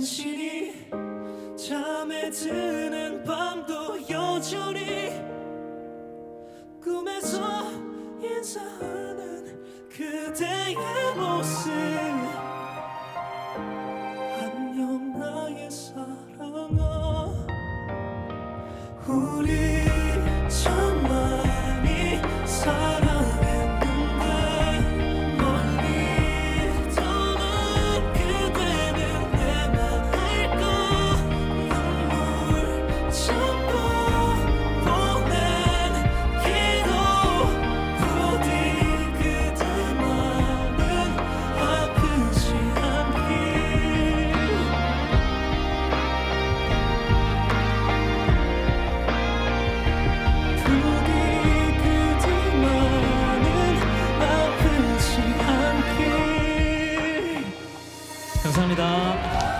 간신히 잠에 드는 밤도 여전히 꿈에서 인사하는 그대의 모습 안녕 나의 사랑아 우리 처. 감사합니다.